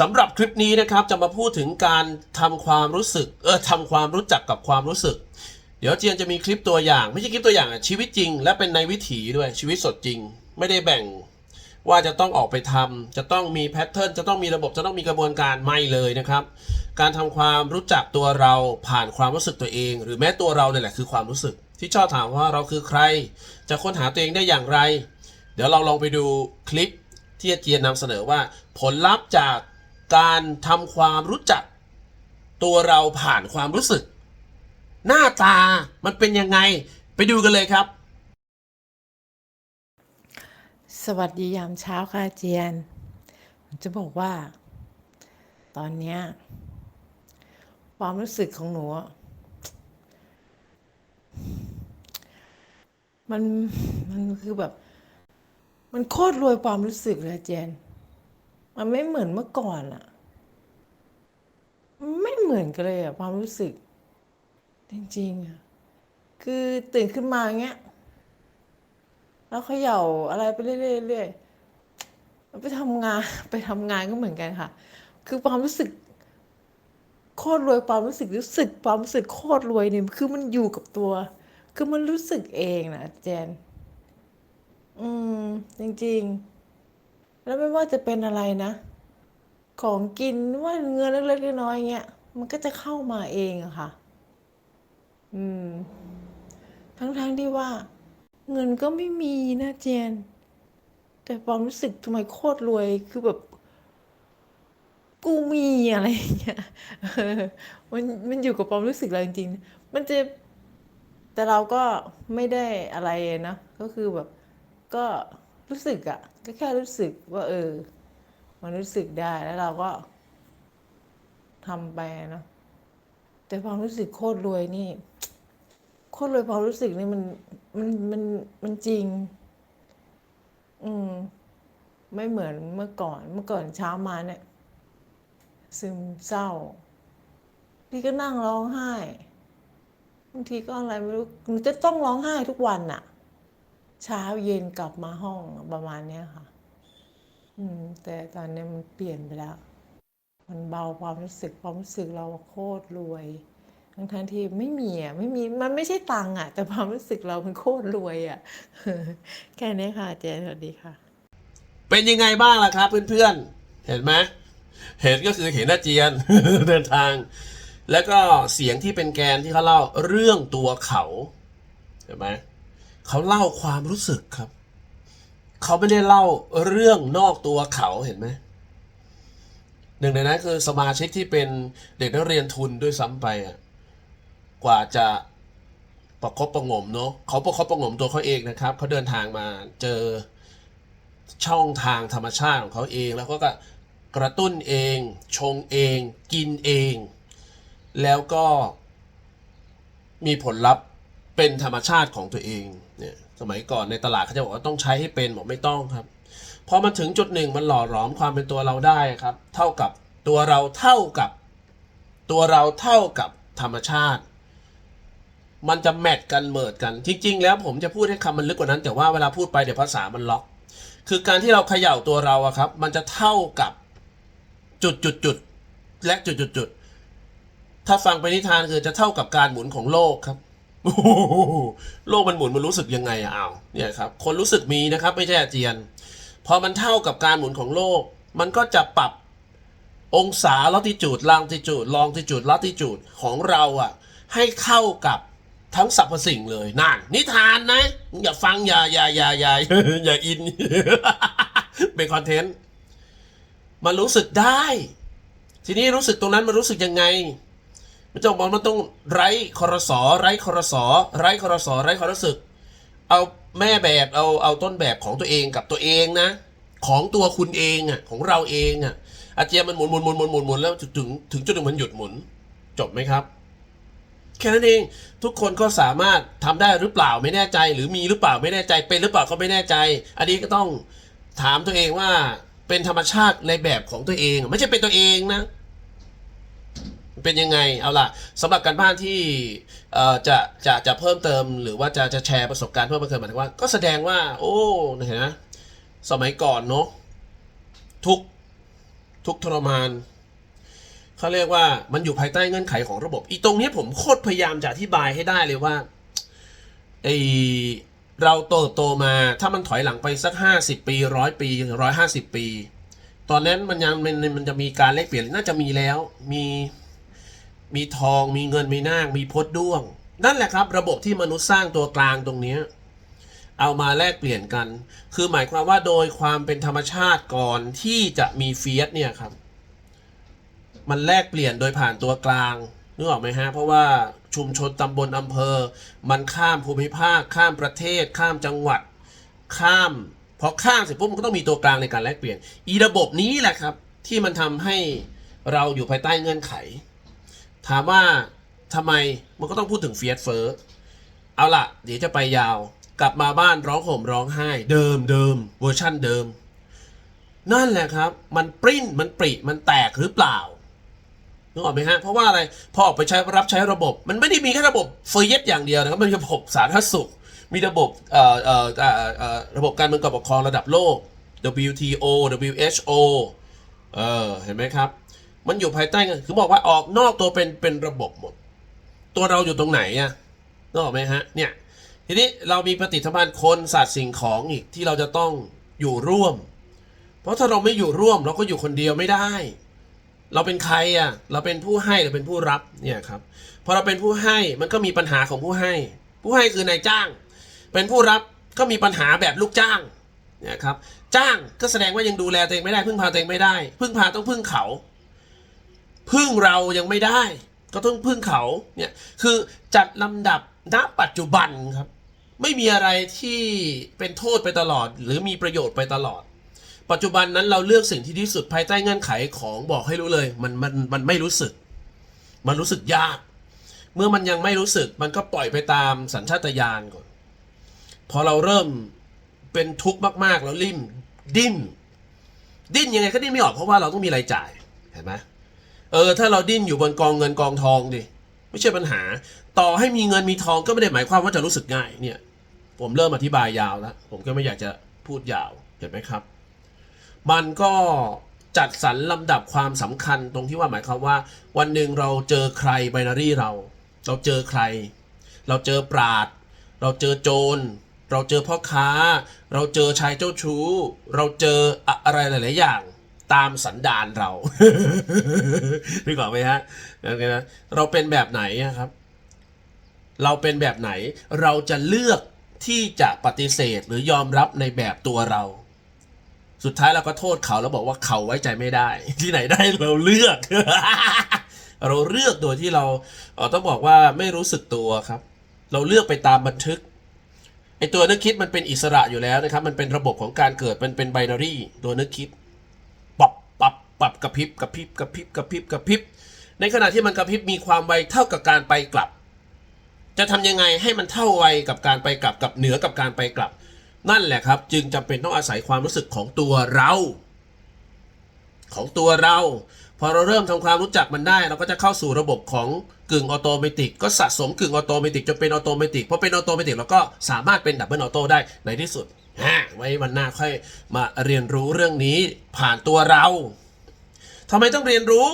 สำหรับคลิปนี้นะครับจะมาพูดถึงการทำความรู้สึกเออทำความรู้จักกับความรู้สึก เดี๋ยวเจียนจะมีคลิปตัวอย่าง ไม่ใช่คลิปตัวอย่างชีวิตจริง และเป็นในวิถีด้วยชีวิตสดจริง ไม่ได้แบ่งว่าจะต้องออกไปทำจะต้องมีแพทเทิร์นจะต้องมีระบบจะต้องมีกระบวนการไม่เลยนะครับ การทำความรู้จักตัวเราผ่านความรู้สึกตัวเอง หรือแม้ตัวเราเนี่ยแหละคือความรู้สึก ที่ชอบถามว่าเราคือใคร จะค้นหาตัวเองได้อย่างไร เดี๋ยวเราลองไปดูคลิปที่เจียนนำเสนอว่า ผลลัพธ์จาก การทำความรู้จัก ตัวเราผ่านความรู้สึก หน้าตามันเป็นยังไงไปดูกันเลยครับ สวัสดียามเช้าค่ะเจียน จะบอกว่า ตอนเนี้ยความรู้สึกของหนูมันมันคือแบบ มันโคตรรวยความรู้สึกเลยเจน มันไม่เหมือนเมื่อก่อนอะไม่เหมือนกันเลยอะความรู้สึก จริงๆอะคือตื่นขึ้นมาอย่างเงี้ย แล้วเขย่าอะไรไปเรื่อยๆเรื่อยๆไปทำงานไปทำงานก็เหมือนกันค่ะ คือความรู้สึกโคตรรวยความรู้สึกรู้สึกความรู้สึกโคตรรวยเนี่ยคือมันอยู่กับตัว คือมันรู้สึกเองนะเจน อืม จริง ๆ แล้วไม่ว่าจะเป็นอะไรนะ ของกินว่าเงินเล็กๆน้อยๆเงี้ยมันก็จะเข้ามาเองอะค่ะ อืม ทั้งๆที่ว่า เงินก็ไม่มีนะเจน แต่ความรู้สึกทำไมโคตรรวยคือแบบ กูมีอะไรอย่างเงี้ยมันมันอยู่กับความรู้สึกเราจริงๆมันจะแต่เราก็ไม่ได้อะไรนะ ก็คือแบบ ก็รู้สึกอะ ก็แค่รู้สึกว่า เออ มันรู้สึกได้แล้วเราก็ทำไปเนอะแต่ความรู้สึกโคตรรวยนี่ โคตรรวยความรู้สึกนี่มันมันมันมันจริง อืม ไม่เหมือนเมื่อก่อน เมื่อก่อนเช้ามาเนี่ย ซึมเศร้าพี่ก็นั่งร้องไห้บางทีก็อะไรไม่รู้หนูจะต้องร้องไห้ทุกวันน่ะ เช้าเย็นกลับมาห้องประมาณเนี้ยค่ะ อืม แต่ตอนนี้มันเปลี่ยนไปแล้ว มันเบาความรู้สึกความรู้สึกเราโคตรรวยทั้งทั้งที่ไม่มีอะไม่มีมันไม่ใช่ตังค์อะ แต่ความรู้สึกเรามันโคตรรวยอะแค่นี้ค่ะเจนสวัสดีค่ะ เป็นยังไงบ้างล่ะครับเพื่อนๆ เห็นไหมเห็นก็คือเห็นอาเจียนเดินทาง แล้วก็เสียงที่เป็นแกนที่เขาเล่าเรื่องตัวเขาเห็นไหม เขาเล่าความรู้สึกครับ เขาไม่ได้เล่าเรื่องนอกตัวเขาเห็นไหมหนึ่งในนั้นคือสมาชิกที่เป็นเด็กนักเรียนทุนด้วยซ้ำไปอะกว่าจะประคบประงมเนาะเขาประคบประงมตัวเขาเองนะครับเขาเดินทางมาเจอช่องทางธรรมชาติของเขาเอง แล้วก็กระตุ้นเอง ชงเอง กินเอง แล้วก็มีผลลัพธ์ เป็นธรรมชาติของตัวเองเนี่ยสมัยก่อนในตลาดเขาจะบอกว่าต้องใช้ให้เป็นบอกไม่ต้องครับพอมาถึงจุดหนึ่งมันหล่อหลอมความเป็นตัวเราได้ครับ เท่ากับตัวเราเท่ากับ ตัวเราเท่ากับธรรมชาติ มันจะแมทกันเมิดกันจริงๆ แล้วผมจะพูดให้คำมันลึกกว่านั้น แต่ว่าเวลาพูดไปเดี๋ยวภาษามันล็อก คือการที่เราเขย่าตัวเราอะครับ มันจะเท่ากับจุดจุดจุดและจุดจุดจุดถ้าฟังไปนิทานคือจะเท่ากับการหมุนของโลกครับ โอ้โหโลกมันหมุนมันรู้สึกยังไงอะอ้าวเนี่ยครับ คนรู้สึกมีนะครับ ไม่ใช่อาเจียน พอมันเท่ากับการหมุนของโลก มันก็จะปรับองศาลัติจูดลางติจูดลองติจูดลัติจูดของเราอะให้เข้ากับทั้งสรรพสิ่งเลยนั่นนิทานนะ อย่าฟังอย่าอย่าอย่าอย่าอย่าอินเป็นคอนเทนต์มันรู้สึกได้ ทีนี้รู้สึกตรงนั้นมันรู้สึกยังไง มันจะบอกมันต้องไร้คอรสอไร้คอรสอไร้คอรสอไร้ความรู้สึก เอาแม่แบบเอาเอาต้นแบบของตัวเองกับตัวเองนะ ของตัวคุณเองอะของเราเองอะอาเจียนมันหมุนหมุนหมุนหมุนหมุนหมุนแล้วถึงถึงจุดหนึ่งมันหยุดหมุน จบไหมครับ แค่นั้นเองทุกคนก็สามารถทำได้หรือเปล่าไม่แน่ใจ หรือมีหรือเปล่าไม่แน่ใจ เป็นหรือเปล่าก็ไม่แน่ใจ อันนี้ก็ต้องถามตัวเองว่าเป็นธรรมชาติในแบบของตัวเอง ไม่ใช่เป็นตัวเองนะ เป็นยังไงเอาล่ะสำหรับการบ้านที่จะจะจะเพิ่มเติม หรือว่าจะจะแชร์ประสบการณ์เพิ่มเติมหมายถึงว่า ก็แสดงว่า โอ้เห็นไหมสมัยก่อนเนาะทุกทุกทรมานเขาเรียกว่ามันอยู่ภายใต้เงื่อนไขของระบบ อีตรงนี้ผมโคตรพยายามจะอธิบายให้ได้เลยว่าไอเราโตโตมาถ้ามันถอยหลังไปสักห้าสิบปีร้อยปีร้อยห้าสิบปี ตอนนั้นมันยังมันมันจะมีการแลกเปลี่ยนน่าจะมีแล้วมี มีทองมีเงินมีนาคมีพดด้วง นั่นแหละครับ ระบบที่มนุษย์สร้างตัวกลางตรงนี้เอามาแลกเปลี่ยนกัน คือหมายความว่าโดยความเป็นธรรมชาติก่อนที่จะมีเฟียสเนี่ยครับ มันแลกเปลี่ยนโดยผ่านตัวกลางนึกออกไหมฮะ เพราะว่าชุมชนตำบลอำเภอ มันข้ามภูมิภาค ข้ามประเทศ ข้ามจังหวัด ข้ามพอข้ามเสร็จปุ๊บมันก็ต้องมีตัวกลางในการแลกเปลี่ยน อีระบบนี้แหละครับ ที่มันทำให้เราอยู่ภายใต้เงื่อนไข ถามว่าทำไมมันก็ต้องพูดถึงเฟียสเฟอร์เอาล่ะ เดี๋ยวจะไปยาว กลับมาบ้านร้องห่มร้องไห้ เดิมเดิมเวอร์ชั่นเดิม นั่นแหละครับ มันปริ้นมันปริมันแตกหรือเปล่านึกออกไหมฮะ เพราะว่าอะไร พอออกไปใช้รับใช้ระบบ มันไม่ได้มีแค่ระบบเฟยสอย่างเดียวนะครับ มันมีระบบสาธารณสุข มีระบบเอ่อเอ่อเอ่อเอ่อระบบการเมืองกับปกครองระดับโลก WTO WHO เออเห็นไหมครับ มันอยู่ภายใต้กันคือบอกว่าออกนอกตัวเป็นเป็นระบบหมด ตัวเราอยู่ตรงไหนอะนึกออกไหมฮะเนี่ยทีนี้เรามีปฏิสัมพันธ์คนสัตว์สิ่งของอีกที่เราจะต้องอยู่ร่วม เพราะถ้าเราไม่อยู่ร่วม เราก็อยู่คนเดียวไม่ได้ เราเป็นใครอะเราเป็นผู้ให้หรือเป็นผู้รับเนี่ยครับพอเราเป็นผู้ให้มันก็มีปัญหาของผู้ให้ ผู้ให้คือนายจ้าง เป็นผู้รับก็มีปัญหาแบบลูกจ้างเนี่ยครับจ้างก็แสดงว่ายังดูแลตัวเองไม่ได้พึ่งพาตัวเองไม่ได้ พึ่งพาต้องพึ่งเขา พึ่งเรายังไม่ได้ ก็ต้องพึ่งเขาเนี่ยคือจัดลำดับณปัจจุบันครับ ไม่มีอะไรที่เป็นโทษไปตลอด หรือมีประโยชน์ไปตลอด ปัจจุบันนั้นเราเลือกสิ่งที่ดีที่สุดภายใต้เงื่อนไขของบอกให้รู้เลย มันมันมันไม่รู้สึก มันรู้สึกยาก เมื่อมันยังไม่รู้สึก มันก็ปล่อยไปตามสัญชาตญาณก่อนพอเราเริ่มเป็นทุกข์มากๆ แล้วริมดิ้นดิ้นยังไงก็ดิ้นไม่ออกเพราะว่าเราต้องมีรายจ่ายเห็นไหม เออ ถ้าเราดิ้นอยู่บนกองเงินกองทองดิไม่ใช่ปัญหา ต่อให้มีเงินมีทองก็ไม่ได้หมายความว่าจะรู้สึกง่ายเนี่ย ผมเริ่มอธิบายยาวแล้วผมก็ไม่อยากจะพูดยาวเห็นไหมครับ มันก็จัดสรรลำดับความสำคัญตรงที่ว่าหมายความว่า วันหนึ่งเราเจอใครไบนารีเรา เราเจอใคร เราเจอปราด เราเจอโจร เราเจอพ่อค้า เราเจอชายเจ้าชู้ เราเจออะไรหลาย ๆ อย่าง ตามสันดานเรานึกออกไหมฮะนะเราเป็นแบบไหนอะครับ เราเป็นแบบไหน เราจะเลือกที่จะปฏิเสธหรือยอมรับในแบบตัวเรา สุดท้ายเราก็โทษเขาแล้วบอกว่าเขาไว้ใจไม่ได้ ที่ไหนได้เราเลือก เราเลือกโดยที่เราเออต้องบอกว่าไม่รู้สึกตัวครับ เราเลือกไปตามบันทึกไอตัวนึกคิดมันเป็นอิสระอยู่แล้วนะครับ มันเป็นระบบของการเกิดมันเป็นไบนารีตัวนึกคิด ปับปับกระพริบกระพริบกระพริบกระพริบกระพริบ ในขณะที่มันกระพริบมีความไวเท่ากับการไปกลับ จะทำยังไงให้มันเท่าไวกับการไปกลับกับเหนือกับการไปกลับ นั่นแหละครับ จึงจำเป็นต้องอาศัยความรู้สึกของตัวเรา ของตัวเรา พอเราเริ่มทำความรู้จักมันได้ เราก็จะเข้าสู่ระบบของกึ่งออโตเมติกก็สะสมกึ่งออโตเมติกจนเป็นออโตเมติกพอเป็นออโตเมติกเราก็สามารถเป็นดับเบิลออโต้ได้ในที่สุดฮะไว้วันหน้าค่อยมาเรียนรู้เรื่องนี้ผ่านตัวเรา ทำไมต้องเรียนรู้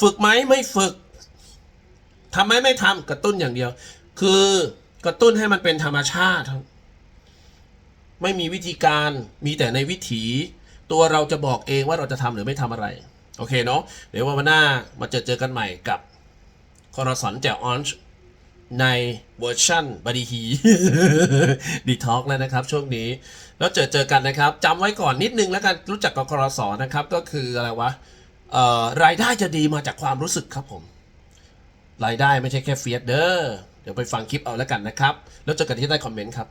ฝึกไหมไม่ฝึกทำไมไม่ทำกระตุ้นอย่างเดียว คือกระตุ้นให้มันเป็นธรรมชาติ ไม่มีวิธีการมีแต่ในวิถีตัวเราจะบอกเองว่าเราจะทำหรือไม่ทำอะไร โอเคเนาะเดี๋ยววันหน้ามาเจอเจอกันใหม่กับคอรสอนแจวออนช์ ในเวอร์ชั่นบดีฮีดีท็อกแล้วนะครับช่วงนี้ แล้วเจอเจอกันนะครับจำไว้ก่อนนิดนึงแล้วกันรู้จักกครสอนะครับก็คืออะไรวะรายได้จะดีมาจากความรู้สึกครับผม รายได้ไม่ใช่แค่เฟียสเด้อเดี๋ยวไปฟังคลิปเอาแล้วกันนะครับ แล้วเจอกันที่ใต้คอมเมนต์ครับ